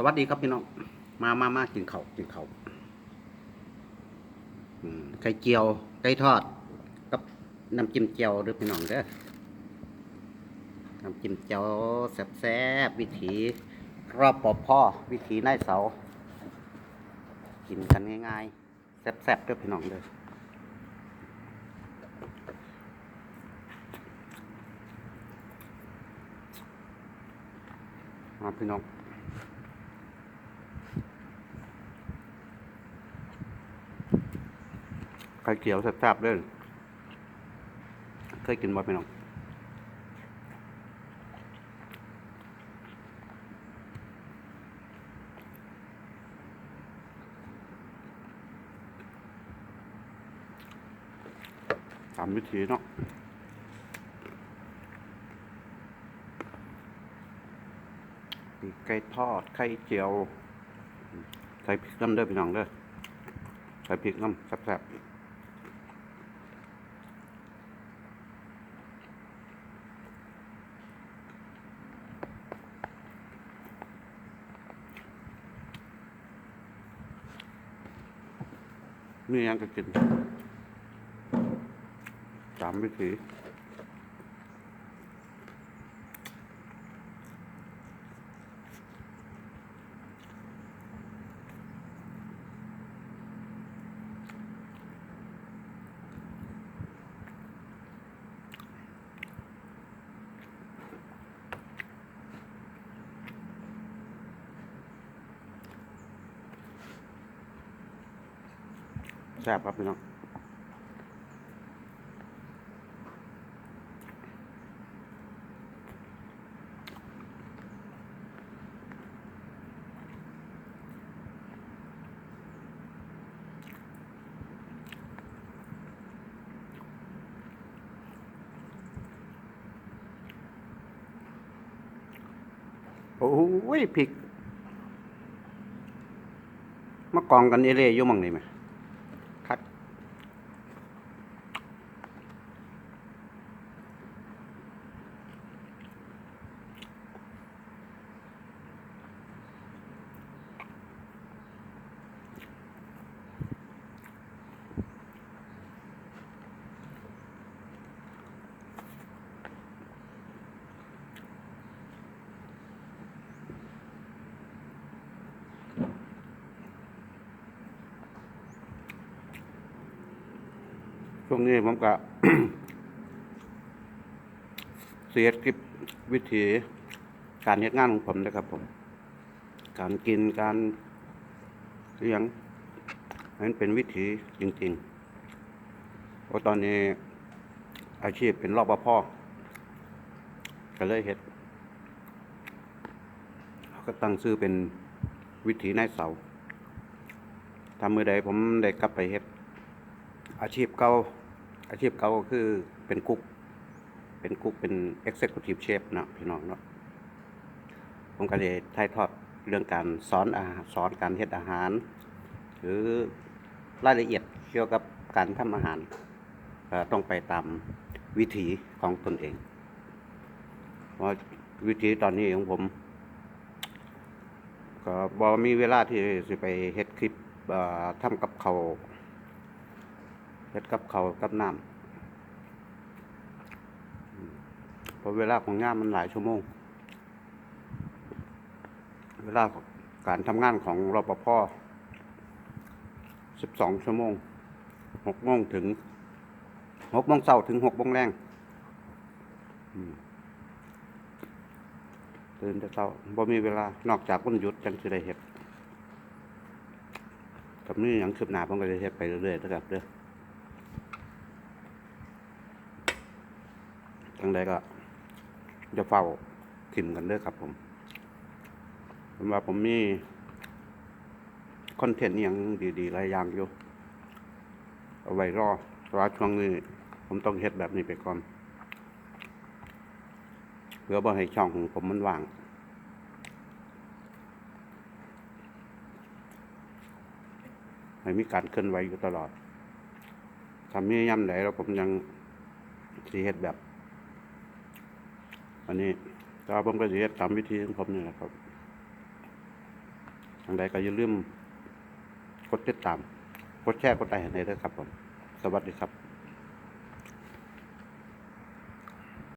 สวัสดีครับพี่น้อง มามามากินเขากินเขาวอืมไข่เจียว ไก่ทอด กับน้ำจิ้มเจียวเด้วยพี่น้องเด้อ น้ำจิ้มเจียวแซ่บๆวิถีรอบปอบพ่อ วิถีนายเสา กินกันง่ายๆ แซ่บๆเด้วยพี่น้องเด้อพี่น้อง ไข่เจียวแซ่บๆเด้อเคยกินบ่พี่น้องตามวิธีเนาะไก่ทอด ไข่เจียว ใส่พริกน้ำเด้อพี่น้องเด้อใส่พริกน้ำแซ่บๆ นี่ยังก็กินตามวิธี ซ่บครับพี่น้องโอ้ยพริก มากองกันเอเล่ยู่มังนี่ไหมคัด ช่วงนี้ผมก็เสียคลิปวิธีการเฮ็ดงานของผมนะครับผม การกินการเลี้ยงนั้นเป็นวิธีจริงๆเพราะตอนนี้อาชีพเป็นรอบพ่อก็เลยเฮ็ดก็ตั้งชื่อเป็นวิถีนายเสาทำมือใดผมได้กลับไปเฮ็ด อาชีพเก่าอาชีพเก่าก็คือเป็นกุ๊กเป็นกุ๊กเป็น Executive Chef นะพี่น้องเนาะผมก็เลยถ่ายทอดเรื่องการสอนอาสอนการเฮ็ดอาหาร หรือรายละเอียดเกี่ยวกับการทำอาหารต้องไปตามวิถีของตนเอง เพราะวิธีตอนนี้ของผม ก็บอมีเวลาที่สิไปเฮ็ดคลิปทำกับเขา เฮ็ดกับเขากับน้ำเพราะเวลาของงานมันหลายชั่วโมง เวลาการทำงานของรปภสิบสองชั่วโมงหกโมงถึงหกโมงเช้าถึงหกโมงแรงตื่นแต่เช้าบ่มีเวลานอกจากวันหยุดจังสิได้เฮ็ดกับนี่ยังคืบหน้าผมก็จะเฮ็ดไปเรื่อยๆนะครับเด้อ จังใดก็จะเฝ้าถิ่มกันเด้อครับผมผมว่าผมมีคอนเทนต์อหยังดีๆหลายอย่างอยู่ เอาไว้รอเพราะว่าช่วงนี้ ผมต้องเฮ็ดแบบนี้ไปก่อนเพื่อบ่ให้ช่องของผมมันว่างให้มีการเคลื่อนไหวอยู่ตลอดทำนี้ย่ำไหนแล้วผมยังสีเฮ็ดแบบ อันนี้แต่ว่าผมก็จะเฮ็ดตามวิธีของผมนี่แหละครับทางใดก็อย่าลืมกดติดตาม กดแชร์กดไลค์ให้ในเด้ครับผม สวัสดีครับ